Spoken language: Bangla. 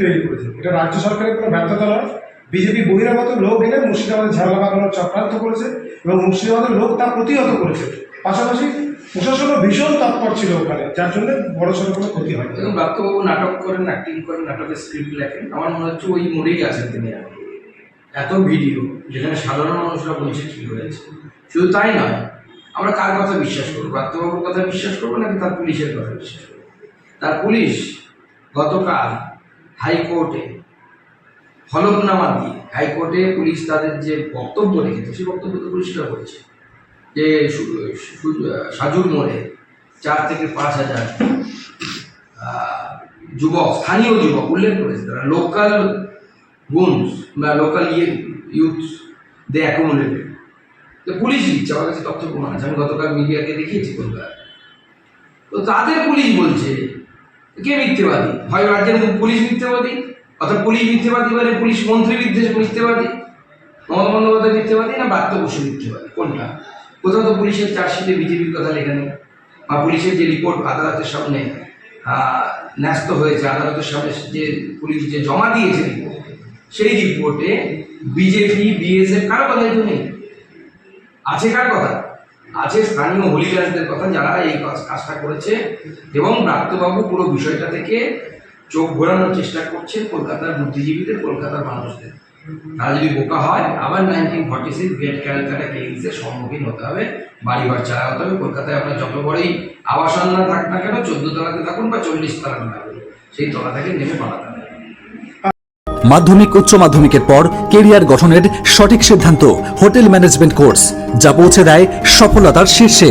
তৈরি করেছে। এটা রাজ্য সরকারের কোনো ব্যর্থতা নয়। বিজেপি বহিরাগত লোক এনে মুর্শিদাবাদের ঝামেলা পাকানোর চক্রান্ত করেছে এবং মুর্শিদাবাদের লোক তা প্রতিহত করেছে। পাশাপাশি প্রশাসনও ভীষণ তৎপর ছিল ওখানে, যার জন্য বড় সড়ো কোনো ক্ষতি হয় এবং ব্রাত্যবাবু নাটক করেন অ্যাক্টিং করেন নাটকের স্ক্রিপ্ট লেখেন। আমার মনে হচ্ছে ওই মোড়েই আছেন তিনি। এত ভিডিও যেখানে সাধারণ মানুষরা বলছে কি হয়েছে। শুধু তাই নয়, আমরা কার কথা বিশ্বাস করব? ব্রাত্যবাবুর কথা বিশ্বাস করব নাকি তার পুলিশের কথা বিশ্বাস করব? তার পুলিশ গতকাল হাইকোর্টে হলফনামা দিয়ে, হাইকোর্টে পুলিশ তাদের যে বক্তব্য রেখেছে, সেই বক্তব্য তো পরিষ্কার করেছে। যে সাজুর মোড়ে চার থেকে পাঁচ হাজার যুবক, স্থানীয় যুবক উল্লেখ করেছে, তারা লোকাল গুনস বা লোকাল ইয়ে ইউথ দে অ্যাকোমোডেটেড তো পুলিশ দিচ্ছে, আমার কাছে তথ্য প্রমাণ আছে, আমি গতকাল মিডিয়াকে দেখিয়েছি কলকাতা তো তাদের পুলিশ বলছে কে মিথ্যেবাদী? হয় রাজ্যের পুলিশ মিথ্যেবাদী? অর্থাৎ পুলিশ মিথ্যেবাদী মানে পুলিশ মন্ত্রী বিদ্বেষ মিথ্যেবাদী? মমতা বন্দ্যোপাধ্যায় মিথ্যেবাদী না বার্তা বসু মিথ্যেবাদী? কোনটা? কোথাও তো পুলিশের চার্জশিটে বিজেপির কথা লেখা নেই। বা পুলিশের যে রিপোর্ট আদালতের সামনে ন্যস্ত হয়েছে, আদালতের সামনে যে পুলিশ যে জমা দিয়েছে সেই রিপোর্টে বিজেপি, বিএসএফ কারও কথাই তো নেই। আছে কার কথা? আছে স্থানীয় হলিগার্সদের কথা, যারা এই কাজটা করেছে। এবং ব্রাত্যবাবু পুরো বিষয়টা থেকে চোখ ঘোরানোর চেষ্টা করছে কলকাতার বুদ্ধিজীবীদের, কলকাতার মানুষদের। তারা যদি বোকা হয়, আবার nineteen forty six great Calcutta কেসের সম্মুখীন হতে হবে বাড়ি ঘর ছাড়া হতে হবে, কলকাতায় আপনার যত বড়ই আবাসন না থাক না কেন, চোদ্দ তলাতে থাকুন বা চল্লিশ তলাতে থাকুন, সেই তলা থেকে নেমে পালাতে হবে। মাধ্যমিক, উচ্চ মাধ্যমিকের পর কেরিয়ার গঠনের সঠিক সিদ্ধান্ত হোটেল ম্যানেজমেন্ট কোর্স, যা পৌঁছে দেয় সফলতার শীর্ষে।